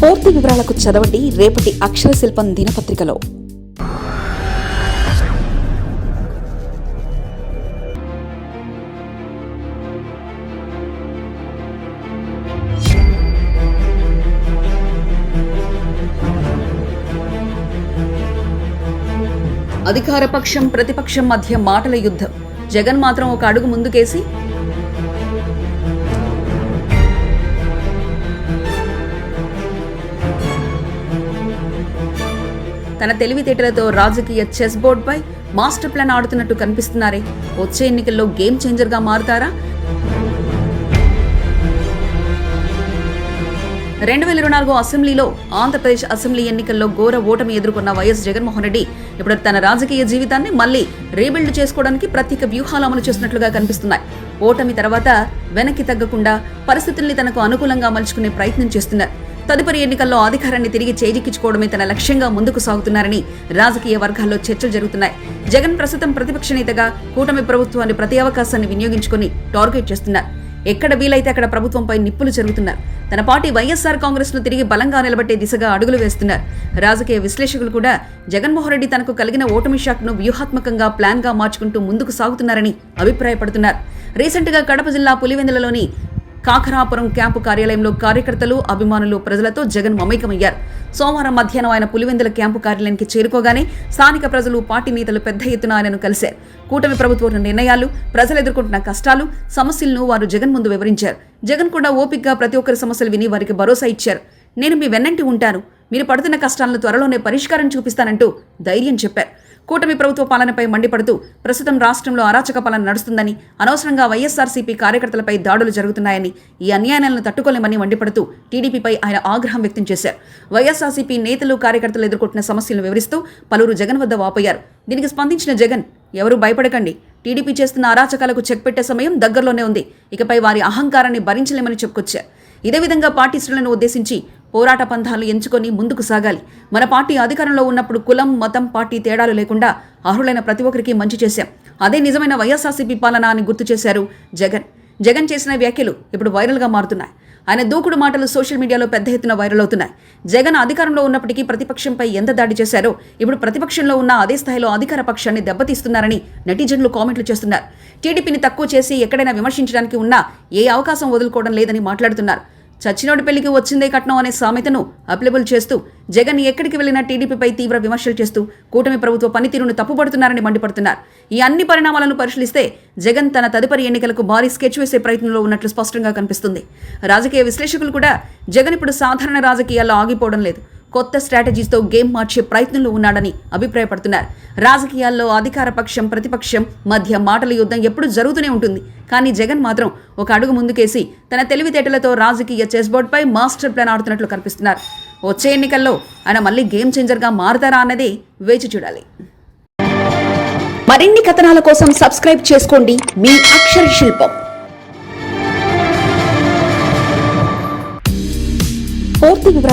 పూర్తి వివరాలకు చదవండి రేపటి అక్షర శిల్పం దినపత్రికలో. అధికార పక్షం ప్రతిపక్షం మధ్య మాటల యుద్ధం. జగన్ మాత్రం ఒక అడుగు ముందుకేసి తన తెలివితేటలతో రాజకీయ చెస్ బోర్డుపై మాస్టర్ ప్లాన్ ఆడుతున్నట్టు కనిపిస్తున్నారే. వచ్చే ఎన్నికల్లో గేమ్ చేంజర్గా మారుతారా? రెండు వేల ఇరవై నాలుగు అసెంబ్లీలో ఆంధ్రప్రదేశ్ అసెంబ్లీ ఎన్నికల్లో ఘోర ఓటమి ఎదుర్కొన్న వైఎస్ జగన్మోహన్ రెడ్డి ఇప్పుడు తన రాజకీయ జీవితాన్ని మళ్ళీ రీబిల్డ్ చేసుకోవడానికి ప్రత్యేక వ్యూహాలు అమలు చేస్తున్నట్లుగా కనిపిస్తున్నాయి. ఓటమి తర్వాత వెనక్కి తగ్గకుండా పరిస్థితుల్ని తనకు అనుకూలంగా మలుచుకునే ప్రయత్నం చేస్తున్నారు. తదుపరి ఎన్నికల్లో అధికారాన్ని తిరిగి చేజిక్కించుకోవడమే తన లక్ష్యంగా ముందుకు సాగుతున్నారని రాజకీయ వర్గాల్లో చర్చలు జరుగుతున్నాయి. జగన్ ప్రస్తుతం ప్రతిపక్ష నేతగా కూటమి ప్రభుత్వాన్ని ప్రతి అవకాశాన్ని వినియోగించుకుని టార్గెట్ చేస్తున్నారు. ఎక్కడ వీలైతే అక్కడ ప్రభుత్వంపై నిప్పులు జరుగుతున్నారు. తన పార్టీ వైఎస్ఆర్ కాంగ్రెస్ను తిరిగి బలంగా నిలబెట్టే దిశగా అడుగులు వేస్తున్నారు. రాజకీయ విశ్లేషకులు కూడా జగన్మోహన్ రెడ్డి తనకు కలిగిన ఓటమి షాక్ను వ్యూహాత్మకంగా ప్లాన్గా మార్చుకుంటూ ముందుకు సాగుతున్నారని అభిప్రాయపడుతున్నారు. రీసెంట్గా కడప జిల్లా పులివెందులలోని కాకరాపురం క్యాంపు కార్యాలయంలో కార్యకర్తలు అభిమానులు ప్రజలతో జగన్ మమేకమయ్యారు. సోమవారం మధ్యాహ్నం ఆయన పులివెందుల క్యాంపు కార్యాలయానికి చేరుకోగానే స్థానిక ప్రజలు పార్టీ నేతలు పెద్ద ఎత్తున ఆయనను కలిశారు. కూటమి ప్రభుత్వం నిర్ణయాలు ప్రజలు ఎదుర్కొంటున్న కష్టాలు సమస్యలను వారు జగన్ ముందు వివరించారు. జగన్ కూడా ఓపికగా ప్రతి ఒక్కరి సమస్యలు విని వారికి భరోసా ఇచ్చారు. నేను మీ వెన్నంటి ఉంటాను. మీరు పడుతున్న కష్టాలను త్వరలోనే పరిష్కారం చూపిస్తానంటూ ధైర్యం చెప్పారు. కూటమి ప్రభుత్వ పాలనపై మండిపడుతూ ప్రస్తుతం రాష్ట్రంలో అరాచక పాలన నడుస్తుందని అనవసరంగా వైఎస్ఆర్సీపీ కార్యకర్తలపై దాడులు జరుగుతున్నాయని ఈ అన్యాయాలను తట్టుకోలేమని మండిపడుతూ టీడీపీపై ఆయన ఆగ్రహం వ్యక్తం చేశారు. వైఎస్ఆర్సీపీ నేతలు కార్యకర్తలు ఎదుర్కొంటున్న సమస్యలను వివరిస్తూ పలువురు జగన్ వద్ద వాపోయారు. దీనికి స్పందించిన జగన్ ఎవరూ భయపడకండి. టీడీపీ చేస్తున్న అరాచకాలకు చెక్ పెట్టే సమయం దగ్గరలోనే ఉంది. ఇకపై వారి అహంకారాన్ని భరించలేమని చెప్పుకొచ్చారు. ఇదే విధంగా పార్టీ శ్రేణులను ఉద్దేశించి పోరాట పంథాలు ఎంచుకొని ముందుకు సాగాలి. మన పార్టీ అధికారంలో ఉన్నప్పుడు కులం మతం పార్టీ తేడాలు లేకుండా అర్హులైన ప్రతి ఒక్కరికి మంచి చేశాం. అదే నిజమైన వైఎస్ఆర్సీపీ పాలన అని గుర్తు చేశారు జగన్. జగన్ చేసిన వ్యాఖ్యలు ఇప్పుడు వైరల్గా మారుతున్నాయి. ఆయన దూకుడు మాటలు సోషల్ మీడియాలో పెద్ద ఎత్తున వైరల్ అవుతున్నాయి. జగన్ అధికారంలో ఉన్నప్పటికీ ప్రతిపక్షంపై ఎంత దాడి చేశారో ఇప్పుడు ప్రతిపక్షంలో ఉన్న అదే స్థాయిలో అధికార పక్షాన్ని దెబ్బతీస్తున్నారని నెటిజన్లు కామెంట్లు చేస్తున్నారు. టీడీపీని తక్కువ చేసి ఎక్కడైనా విమర్శించడానికి ఉన్నా ఏ అవకాశం వదులుకోవడం లేదని మాట్లాడుతున్నారు. చచ్చినోడి పెళ్ళికి వచ్చిందే కట్నం అనే సామెతను అప్లబుల్ చేస్తూ జగన్ ఎక్కడికి వెళ్ళినా టీడీపీపై తీవ్ర విమర్శలు చేస్తూ కూటమి ప్రభుత్వ పనితీరును తప్పుపడుతున్నారని మండిపడుతున్నారు. ఈ అన్ని పరిణామాలను పరిశీలిస్తే జగన్ తన తదుపరి ఎన్నికలకు భారీ స్కెచ్ వేసే ప్రయత్నంలో ఉన్నట్లు స్పష్టంగా కనిపిస్తుంది. రాజకీయ విశ్లేషకులు కూడా జగన్ ఇప్పుడు సాధారణ రాజకీయాల్లో ఆగిపోవడం లేదు. కొత్త స్ట్రాటజీస్తో గేమ్ మార్చే ప్రయత్నంలో ఉన్నాడని అభిప్రాయపడుతున్నారు. రాజకీయాల్లో అధికార పక్షం ప్రతిపక్షం మధ్య మాటల యుద్ధం ఎప్పుడు జరుగుతూనే ఉంటుంది. కానీ జగన్ మాత్రం ఒక అడుగు ముందుకేసి తన తెలివితేటలతో రాజకీయ చెస్ బోర్డుపై మాస్టర్ ప్లాన్ ఆడుతున్నట్లు కనిపిస్తున్నారు. వచ్చే ఎన్నికల్లో ఆయన మళ్ళీ గేమ్ చేంజర్గా మారుతారా అన్నదే వేచి చూడాలి. మరిన్ని కథనాల కోసం సబ్స్క్రైబ్ చేసుకోండి. మీ అక్షర శిల్పం.